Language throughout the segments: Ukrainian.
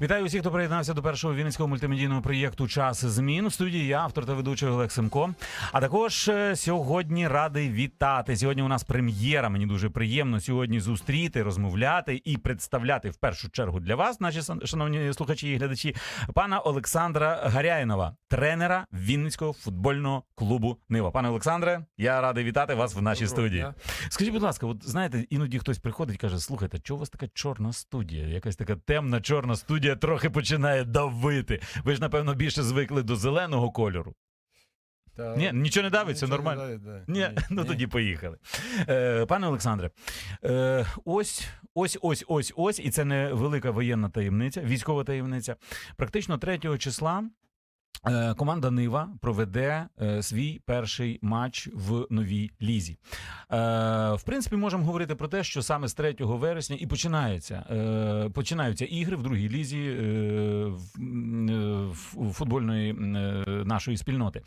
Вітаю усіх, хто приєднався до першого вінницького мультимедійного проєкту Час змін. В студії я, автор та ведучий Олег Семко. А також е, сьогодні радий вітати. Сьогодні у нас прем'єра. Мені дуже приємно сьогодні зустріти, розмовляти і представляти в першу чергу для вас, наші шановні слухачі і глядачі, пана Олександра Гаряїнова, тренера Вінницького футбольного клубу Нива. Пане Олександре, я радий вітати вас в нашій Доброго студії. дня. Скажіть, будь ласка, от знаєте, іноді хтось приходить і каже: слухайте, чого у вас така чорна студія? Якась така темна чорна студія трохи починає давити. Ви ж, напевно, більше звикли до зеленого кольору. Та- Ні, нічого не давиться, Нічого не нормально. давить, да. Ні, ну тоді поїхали. Е, пане Олександре, е, ось, ось, ось, ось, ось, і це не велика воєнна таємниця, військова таємниця. Практично 3 числа. Е, Команда Нива проведе е, свій перший матч в новій лізі. Е, в принципі, можемо говорити про те, що саме з 3 вересня і починається, починаються ігри в другій лізі футбольної нашої спільноти.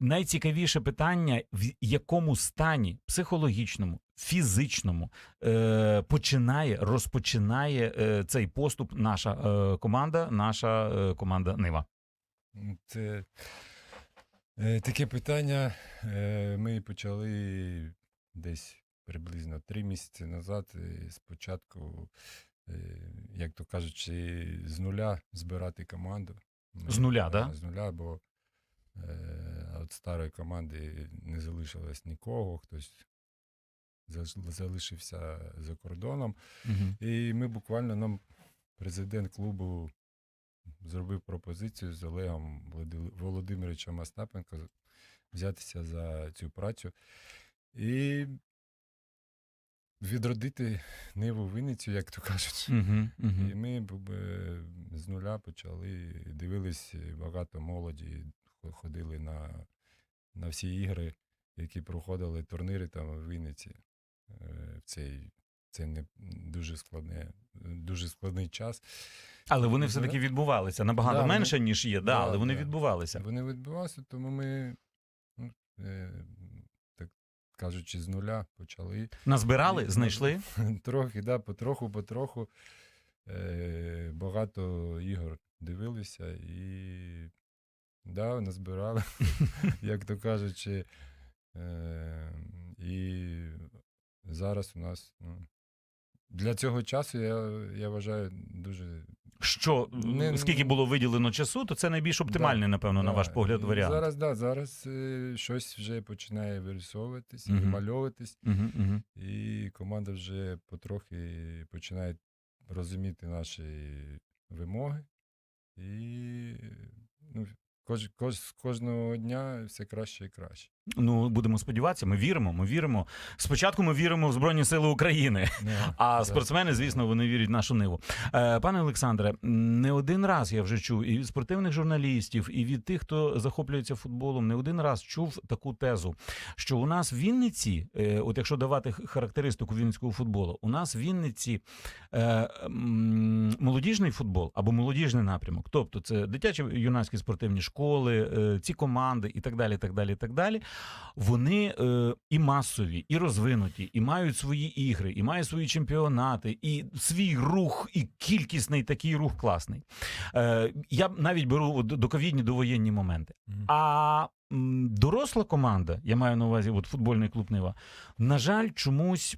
Найцікавіше питання: в якому стані психологічному, фізичному починає, розпочинає цей поступ наша команда, наша команда Нива. Це е, таке питання. Е, ми почали десь приблизно три місяці назад. е, Спочатку, як то кажучи, з нуля збирати команду. З нуля, а, да? З нуля, бо від старої команди не залишилось нікого, хтось залишився за кордоном. Угу. І ми буквально нам президент клубу зробив пропозицію з Олегом Володимировичем Остапенко взятися за цю працю і відродити Ниву Вінницю, як то кажуть. Угу. І ми з нуля почали, дивились багато молоді, ходили на, на всі ігри, які проходили турніри там в Вінниці. е, В цей, цей не дуже складне, дуже складний час. Але вони все таки відбувалися набагато Да, вони- менше, ніж є, да, Да, але вони да. відбувалися. Вони відбувалися, тому ми, ну, е, так кажучи, з нуля почали. Назбирали, І- знайшли. Трохи, да, потроху, потроху. Е, багато ігор дивилися і да, назбирали, як то кажучи. Е, і зараз у нас ну, для цього часу я, я вважаю дуже Що Не- скільки було виділено часу, то це найбільш оптимальний, напевно, на ваш погляд, варіант. Зараз, да, зараз е, щось вже починає вирисовуватись, Мгм. вимальовуватись, Угу, угу. і команда вже потрохи починає розуміти наші вимоги. І ну, кож, кож, кожного дня все краще і краще. Ну будемо сподіватися. Ми віримо. Ми віримо. Спочатку ми віримо в Збройні Сили України. А спортсмени, звісно, вони вірять в нашу ниву. Е, пане Олександре, не один раз я вже чув і від спортивних журналістів, і від тих, хто захоплюється футболом, не один раз чув таку тезу, що у нас в Вінниці, е, от якщо давати характеристику вінницького футболу, у нас в Вінниці е, молодіжний футбол або молодіжний напрямок, тобто це дитячі юнацькі спортивні школи, ці команди і так далі. так далі, так далі. Вони е, і масові, і розвинуті, і мають свої ігри, і мають свої чемпіонати, і свій рух, і кількісний такий рух класний. Е, я навіть беру доковідні довоєнні моменти. А м, доросла команда, я маю на увазі от футбольний клуб Нива, на жаль, чомусь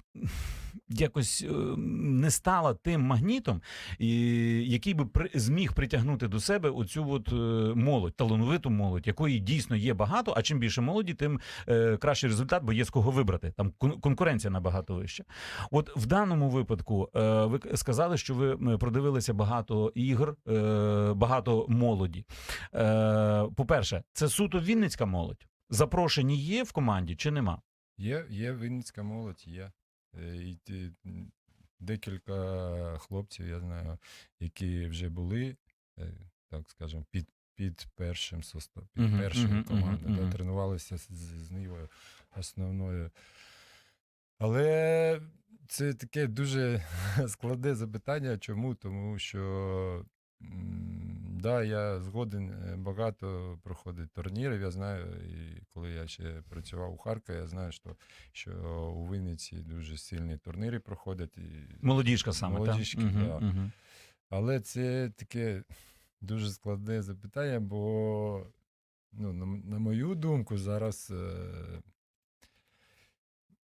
якось е, не стала тим магнітом, який би при, зміг притягнути до себе оцю от, е, молодь, талановиту молодь, якої дійсно є багато. А чим більше молоді, тим е, кращий результат, бо є з кого вибрати. Там конкуренція набагато вища. От в даному випадку ви сказали, що ви продивилися багато ігор, багато молоді. Е, по-перше, це суто вінницька молодь. Запрошені є в команді чи нема? Є, є Вінницька молодь, є. Е, І декілька хлопців, я знаю, які вже були, е, так скажемо, під, під першим состав, під Мгм, першою мгм, командою, мгм, мгм. да, тренувалися з, з, Нивою основною. Але це таке дуже складне запитання. Чому? Тому що Да, я згоден, е, багато проходить турнірів. Я знаю, і коли я ще працював у Харкові, я знаю, що, що у Вінниці дуже сильні турніри проходять. І... Молодіжка саме, Молодіжки, так? Да. мгм. Але це таке дуже складне запитання, бо, ну, на, на мою думку, зараз. Е...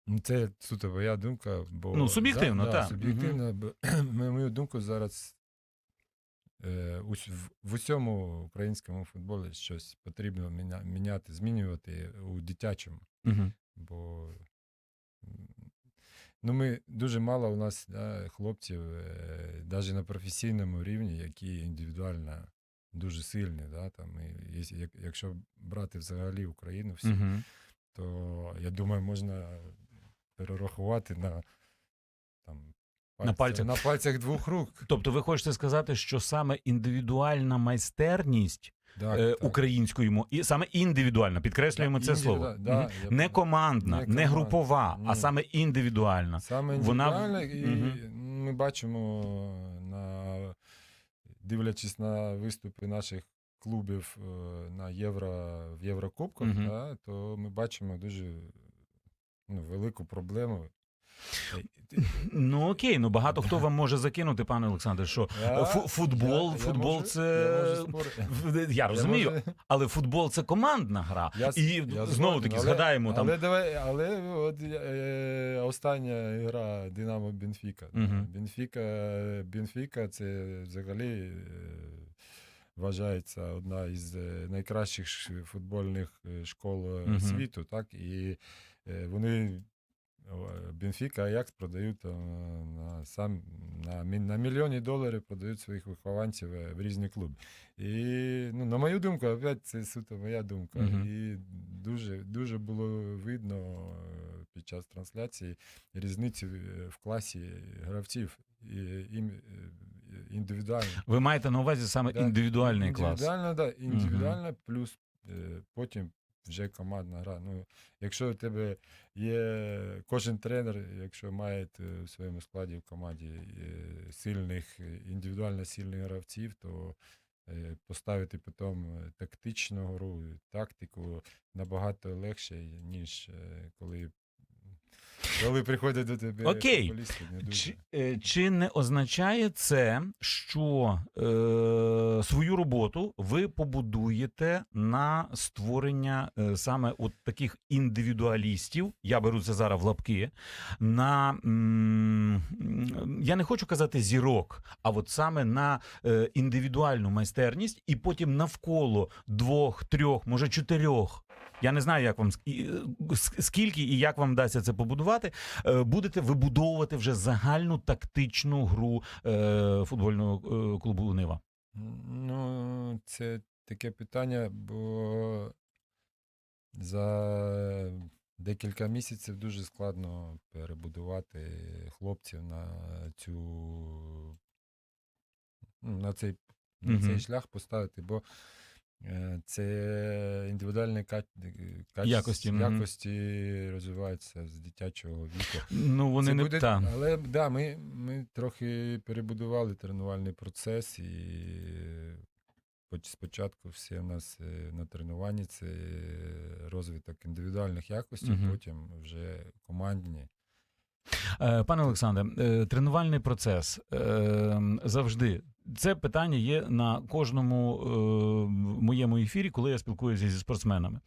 ну, Це суто моя думка, бо Ну, суб'єктивно, да, так. Суб'єктивно, бо, на мою думку, зараз в, в усьому українському футболі щось потрібно міня, міняти, змінювати у дитячому. Мгм. Бо ну, ми дуже мало у нас да, хлопців, навіть на професійному рівні, які індивідуально дуже сильні. Да, там, і, якщо брати взагалі Україну, всі, Мгм. то я думаю, можна перерахувати на, там, На пальцях. на пальцях двох рук. Тобто ви хочете сказати, що саме індивідуальна майстерність Так, е, так. української мо- і саме індивідуальна, підкреслюємо Да, це індивіду- слово. да, Мгм. я не командна, не не, групова, а саме індивідуальна. Саме Вона- і Мгм. ми бачимо, на, дивлячись на виступи наших клубів е, на Євро, в Єврокубках, Мгм. да, то ми бачимо дуже ну, велику проблему. Е, Ну окей, ну багато хто вам може закинути, пане Олександре, що Я- фу- футбол, я- я футбол можу- це Я, можу спорити. Я розумію, можу- але футбол це командна гра. Я, с- і я знову згоден, таки але- згадаємо там. Але давай, але от е, остання гра Динамо Бенфіка. Мгм. Бенфіка, Бенфіка це взагалі е, вважається одна із е, найкращих ш- футбольних е, школ е, Мгм. світу. Так? І е, вони. Бенфіка, Аякс продають на, сам, на, на мільйони доларів продають своїх вихованців е, в різні клуби. І, ну, на мою думку, опять це суто моя думка. Мгм. І дуже, дуже було видно під час трансляції різницю е, в класі гравців і, е, індивідуально. Ви маєте на увазі саме Да, індивідуальний клас. Індивідуально, да, індивідуально, плюс е, потім вже командна гра. Ну, якщо у тебе є кожен тренер, якщо має е, в своєму складі в команді е, сильних, індивідуально сильних гравців, то е, поставити потім тактичну гру, тактику набагато легше, ніж коли, коли приходять до тебе Окей. футболісти. Не дуже. Чи, е, чи не означає це, що е, свою роботу ви побудуєте на створення е, саме от таких індивідуалістів? Я беру це зараз в лапки. На м, м, я не хочу казати зірок, а от саме на е, індивідуальну майстерність, і потім навколо двох, трьох, може чотирьох. Я не знаю, як вам е, скільки і як вам вдасться це побудувати. е, Будете вибудовувати вже загальну тактичну гру е, футбольного клубу Нива. Ну, це таке питання, бо за декілька місяців дуже складно перебудувати хлопців на цю ну, на цей, на цей шлях поставити, бо це індивідуальні ка- каче- Якості, якості розвиваються з дитячого віку. Ну вони Це не буде, та. Але да, ми, ми трохи перебудували тренувальний процес, і спочатку все у нас е, на тренуванні це розвиток індивідуальних якостей, Мгм. потім вже командні. Е, Пане Олександре, е, тренувальний процес е, завжди. Це питання є на кожному е, моєму ефірі, коли я спілкуюся зі спортсменами.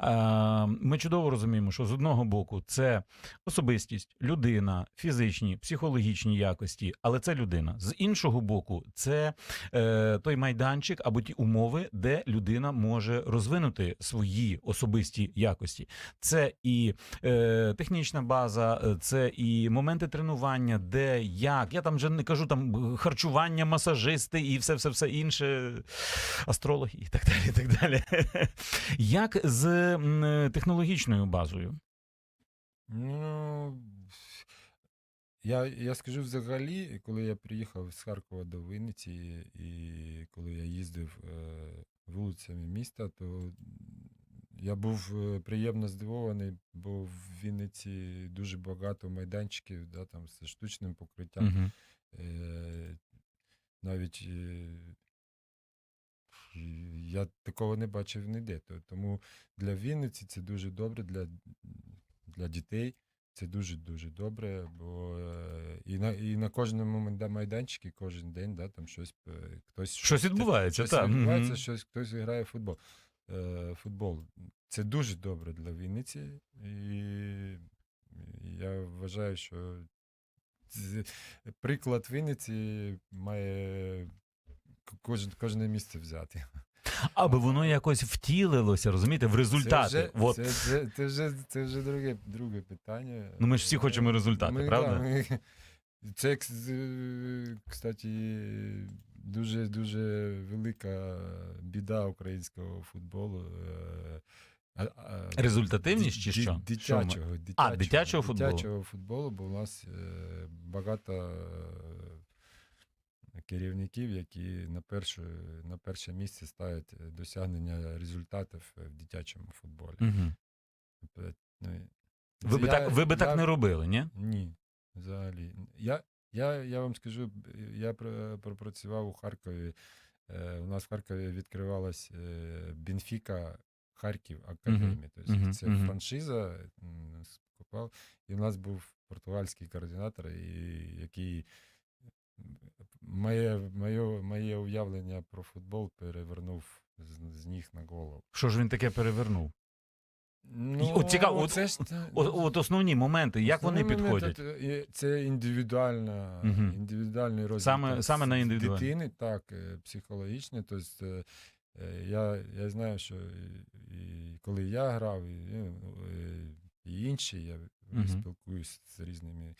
Е, ми чудово розуміємо, що з одного боку це особистість, людина, фізичні, психологічні якості, але це людина. З іншого боку, це е, той майданчик або ті умови, де людина може розвинути свої особисті якості. Це і е, технічна база, е, це і моменти тренування, де як. Я там вже не кажу там харчування, масажисти і все, все, все інше, астрологи і так далі. І так далі. Як з технологічною базою? Ну, я, я скажу взагалі, коли я приїхав з Харкова до Вінниці, і коли я їздив е, вулицями міста, то я був е, приємно здивований, бо в Вінниці дуже багато майданчиків, да, там, з штучним покриттям. Угу. Е, навіть е, Я такого не бачив ніде. Тому для Вінниці це дуже добре, для, для дітей це дуже-дуже добре, бо е, і на, і на кожному майда- майданчику кожен день да, там щось, е, хтось Щось відбувається, щось так. відбувається, щось, хтось грає в футбол. Футбол. Це дуже добре для Вінниці. І я вважаю, що приклад Вінниці має кожен, кожне місце взяти. Аби воно якось втілилося, розумієте, в результати. Це вже, От. це, це, це вже, це вже друге, друге питання. Ну, ми ж всі Е, хочемо результати, ми, правда? Да, ми, це, кс- е, кстати, дуже дуже велика біда українського футболу. Результативність чи що? ми- Дитячого, А, дитячого футболу. Дитячого футболу, бо у нас е, багато е, керівників, які на перше, на перше місце ставлять досягнення результатів в дитячому футболі. Ну, Ви би я- так, ви би так не робили, ні? ні, взагалі. Я, я, я вам скажу, я пропрацював у Харкові. Е, у нас в Харкові відкривалась е, Бенфіка Харків Академія. Тобто мгм, це франшиза, скупав. І у нас був португальський координатор, і, який моє, моє, моє уявлення про футбол перевернув з, з ніг на голову. Що ж він таке перевернув? Ну, от цікаво, от- це ж От, от основні моменти, як вони підходять? е, Це індивідуальна, Мгм. індивідуальний розвиток Саме- саме на дитини, так, е, психологічний. Тобто, я, я знаю, що і, і коли я грав, і, ну, е, і інші, я Мгм. спілкуюся з різними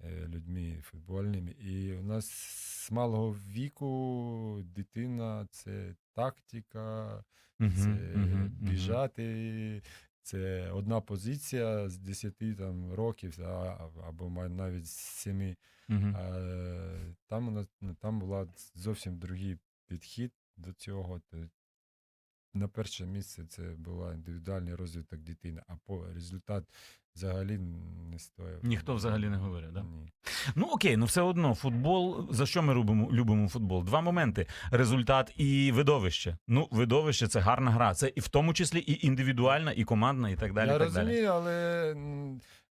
е, людьми футбольними. І у нас з малого віку дитина це тактика, Мгм, це мгм. біжати. Це одна позиція з 10 там, років, а, або навіть з 7. Мгм. А, там, у нас, ну, там була зовсім другий підхід до цього. На перше місце це був індивідуальний розвиток дитини, а по результат взагалі не стояв. Ніхто взагалі не говорив, да? Ні. Ну окей, ну все одно футбол. За що ми любимо, любимо футбол? Два моменти: результат і видовище. Ну, видовище це гарна гра. Це і в тому числі і індивідуальна, і командна, і так далі. я так далі. розумію, але,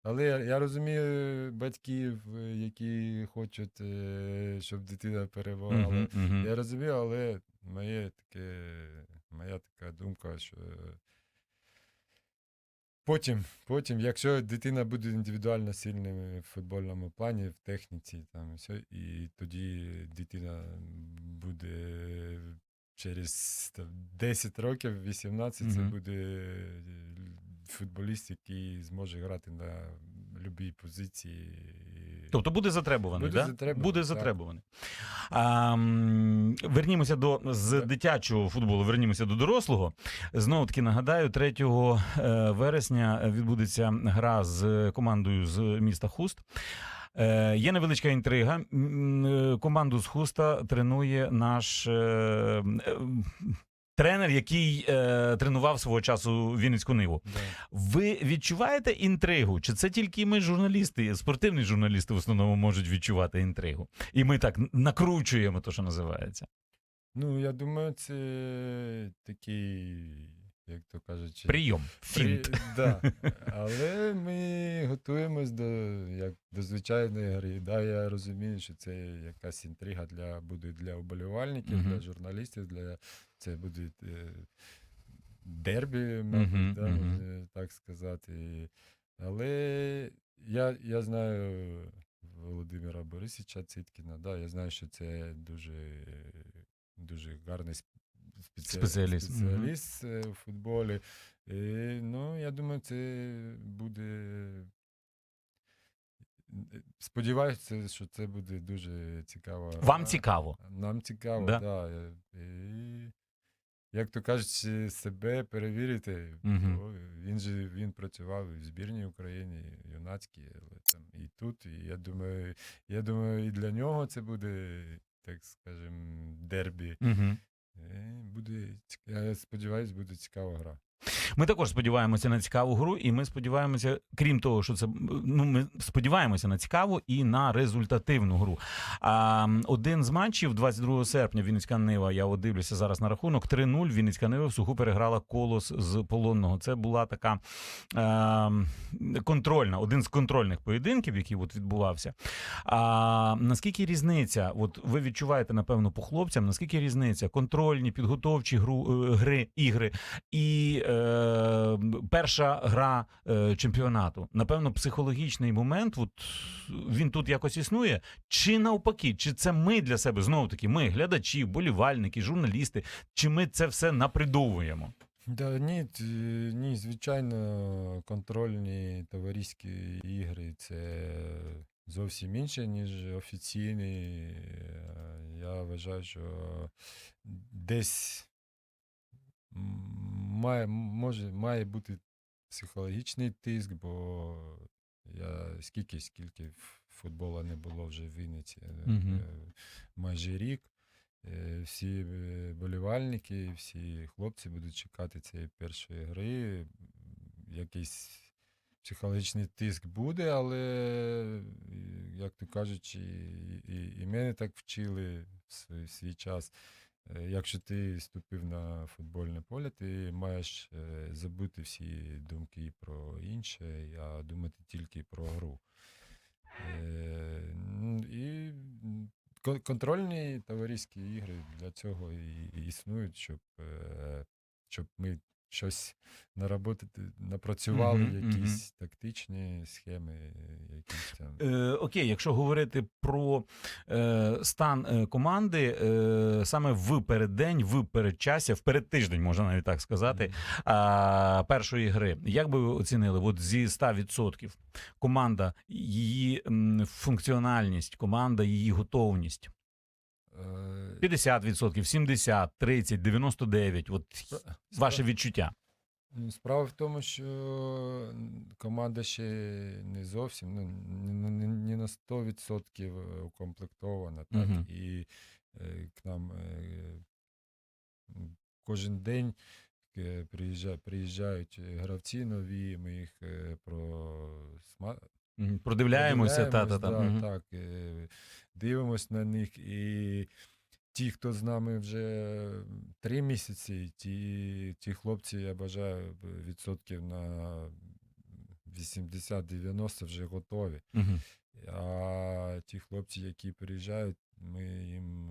але я, розумію батьків, які хочуть, е, щоб дитина перемагала. Мгм, мгм. Я розумію, але моє таке, моя така думка, що потім, потім, якщо дитина буде індивідуально сильним в футбольному плані, в техніці, там, і все, і тоді дитина буде через там, 10 років, 18, це буде е, футболіст, який зможе грати на будь-якій позиції. Тобто буде затребуваний, Буде да? затребуваний, буде затребуваний. А, вернімося до з Так. дитячого футболу, вернімося до дорослого. Знову таки нагадаю, 3 е, вересня відбудеться гра з командою з міста Хуст. Е, є невеличка інтрига. Е, Команду з Хуста тренує наш тренер, який е, тренував свого часу Вінницьку Ниву. Yeah. Ви відчуваєте інтригу? Чи це тільки ми, журналісти, спортивні журналісти в основному можуть відчувати інтригу? І ми так накручуємо, то що називається. Ну, я думаю, це такий, як то кажуть, Прийом, фінт. При- Да. Але ми готуємось до, як, до звичайної гри. Да, я розумію, що це якась інтрига для, буде для вболівальників, Мгм. для журналістів, для, це буде е, дербі, мабуть, Мгм, да, можна так сказати. Але я, я знаю Володимира Борисовича Циткіна, да, я знаю, що це дуже, дуже гарний сп- спеці- Спеціаліст, спеціаліст е, у футболі. І, ну, я думаю, це буде. Сподіваюся, що це буде дуже цікаво. Вам цікаво. Нам цікаво, так. Да. І, як то кажуть, себе перевірити. Мгм. Бо він же він працював і в збірній Україні, і юнацькій, але там і тут. І я думаю, я думаю, і для нього це буде, так скажем, дербі. Угу. Е, Буде, цік- я сподіваюсь, буде цікава гра. Ми також сподіваємося на цікаву гру, і ми сподіваємося, крім того, що це ну ми сподіваємося на цікаву і на результативну гру. А один з матчів 22 серпня Вінницька Нива. Я дивлюся зараз на рахунок. 3-0 Вінницька Нива в суху переграла колос з полонного. Це була така е, контрольна, один з контрольних поєдинків, який от відбувався. А наскільки різниця? От ви відчуваєте, напевно, по хлопцям, наскільки різниця контрольні, підготовчі гру, е, гри, ігри і е, перша гра е, чемпіонату? Напевно, психологічний момент, от він тут якось існує. Чи навпаки, чи це ми для себе знову таки, ми, глядачі, болівальники, журналісти, чи ми це все напридовуємо? Да, ні, ні, звичайно, контрольні товариські ігри це зовсім інше, ніж офіційні. Я вважаю, що десь має, може, має бути психологічний тиск, бо я скільки, скільки ф- футболу не було вже в Вінниці, е, майже рік. Е, Всі болівальники, всі хлопці будуть чекати цієї першої гри. Якийсь психологічний тиск буде, але, як то кажуть, і, і, і мене так вчили в свій, свій час. Е, Якщо ти ступив на футбольне поле, ти маєш е, забути всі думки про інше, а думати тільки про гру. Е, І контрольні товариські ігри для цього і, існують, щоб, щоб ми щось наработати, напрацювали, мгм. якісь тактичні схеми, е, якісь там. Е, окей, якщо говорити про е, стан е, команди, е, саме в переддень, в передчасся, в передтиждень, можна навіть так сказати, а, першої гри. Як би ви оцінили от зі 100% команда, її функціональність, команда, її готовність? Е, 50%, 70%, 30%, 99%. От ваше відчуття. Справа в тому, що команда ще не зовсім, ну, не, не, на 100% укомплектована. Так? Мгм. І е, к нам е, кожен день е, приїжджа, приїжджають е, гравці нові, ми їх е, про Продивляємося, та, та, та. да, Мгм. так, е, дивимось на них. І ті, хто з нами вже три місяці, ті, ті хлопці, я бажаю, відсотків на 80-90 вже готові. Мгм. А ті хлопці, які приїжджають, ми їм,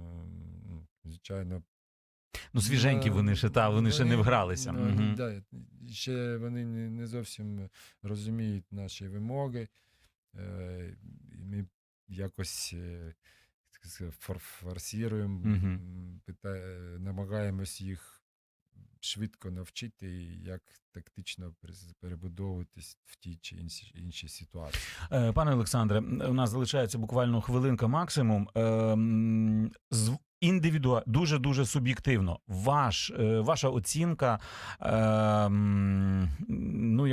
ну, звичайно, Ну, свіженькі вони ще, та, вони ще не вгралися. да, Мгм. да, ще вони не, не зовсім розуміють наші вимоги. Е, ми якось е, сказати, форсіруємо, Мгм. м, пита- намагаємось їх швидко навчити, як тактично перебудовуватись в тій чи іншій, іншій ситуації. Е, Пане Олександре, у нас залишається буквально хвилинка максимум. Ем, З індивідуа дуже дуже суб'єктивно. Ваш, е, ваша оцінка, ну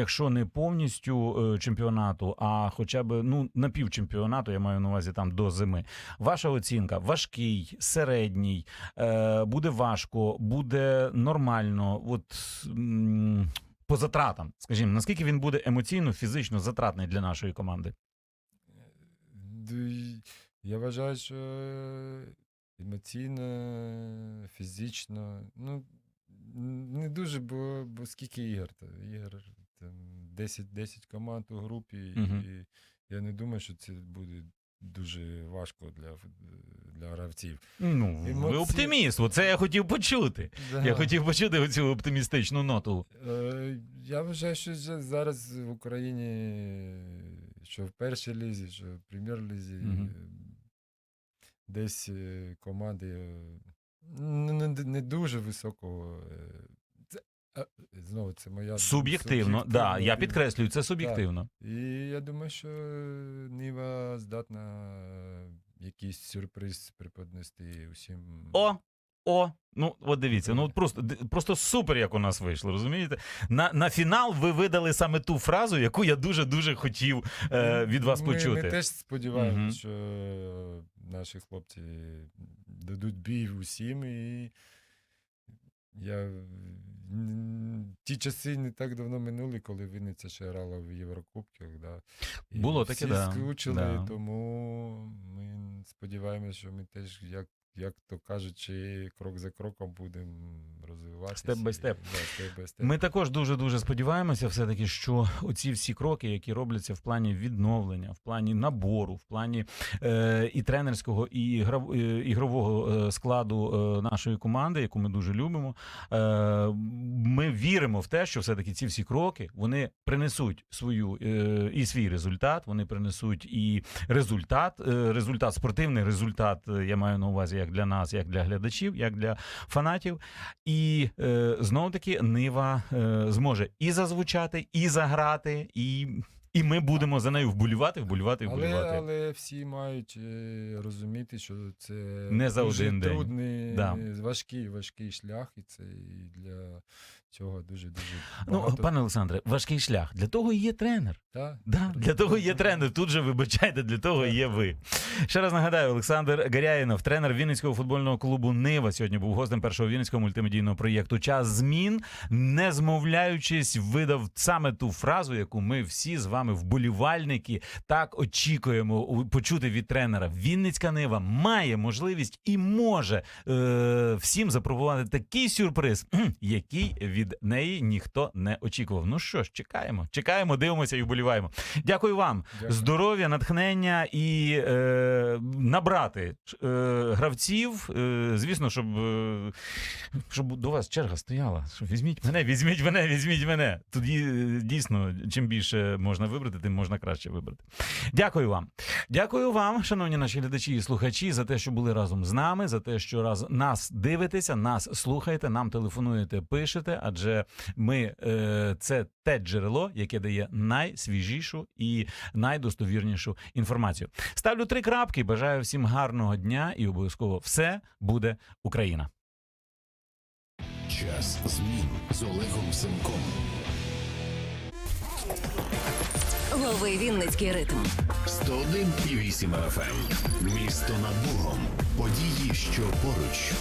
якщо не повністю е, чемпіонату, а хоча б ну напівчемпіонату, я маю на увазі там до зими. Ваша оцінка важкий, середній, е, буде важко, буде нормально. От по затратам, скажімо, наскільки він буде емоційно, фізично затратний для нашої команди? Я вважаю, що емоційно, фізично, ну, не дуже, бо, бо скільки ігор? Та, ігор там 10, 10 команд у групі, Мгм. і я не думаю, що це буде дуже важко для, для гравців. Ну, ви оптиміст. Оце я хотів почути. Я хотів почути оцю оптимістичну ноту. Е, Я вважаю, що зараз в Україні, що в першій лізі, що в прем'єр-лізі, е, десь е, команди е, не, не, не дуже високого. Знову, це моя Суб'єктивно, да, я підкреслюю, це суб'єктивно. І я думаю, що Ніва здатна якийсь сюрприз преподнести усім. О! О, ну от дивіться, ну просто просто супер, як у нас вийшло, розумієте? На, на фінал ви видали саме ту фразу, яку я дуже дуже хотів е, від вас ми, почути. Ми теж сподіваємося, Мгм. що наші хлопці дадуть бій усім і Я ті часи не так давно минули, коли Вінниця ще грала в Єврокубках. Да. І Було таке, всі да. скучили, Да. тому ми сподіваємося, що ми теж, як, як то кажучи, крок за кроком будемо розвиватися. Степ бай степ. Ми також дуже дуже сподіваємося, все таки, що оці всі кроки, які робляться в плані відновлення, в плані набору, в плані е, і тренерського, і е, ігрового е, складу е, нашої команди, яку ми дуже любимо. Е, ми віримо в те, що все таки ці всі кроки вони принесуть свою е, і свій результат. Вони принесуть і результат, е, результат спортивний результат. Я маю на увазі як для нас, як для глядачів, як для фанатів. І е, знову таки Нива е, зможе і зазвучати, і заграти, і, і ми будемо за нею вболівати, вболівати, Але, вболівати. але всі мають е, розуміти, що це Не за дуже один день. трудний, Да. важкий, важкий шлях, і це і для цього дуже дуже Ну, пане Олександре, важкий шлях. Для того і є тренер. Та, Да, для того є тренер. Тут же вибачайте, для того є ви. Ще раз нагадаю, Олександр Гаряїнов, тренер Вінницького футбольного клубу Нива. Сьогодні був гостем першого вінницького мультимедійного проєкту Час змін. Не змовляючись, видав саме ту фразу, яку ми всі з вами, вболівальники, так очікуємо почути від тренера. Вінницька Нива має можливість і може е, всім запропонувати такий сюрприз, який від неї ніхто не очікував. Ну що ж, чекаємо, чекаємо, дивимося і вболіваємо. Дякую вам. Дякую. Здоров'я, натхнення і е, набрати е, гравців. Е, звісно, щоб, е, щоб до вас черга стояла. Щоб візьміть мене, візьміть мене, візьміть мене. Тоді дійсно, чим більше можна вибрати, тим можна краще вибрати. Дякую вам. Дякую вам, шановні наші глядачі і слухачі, за те, що були разом з нами, за те, що раз нас дивитеся, нас слухаєте, нам телефонуєте, пишете, адже ми е, це те джерело, яке дає найсвіжішу і найдостовірнішу інформацію. Ставлю три крапки. Бажаю всім гарного дня і обов'язково все буде Україна. Час змін з Олегом Семком. Лови Вінницький ритм. 101,8 FM. Місто над Богом. Події, що поруч.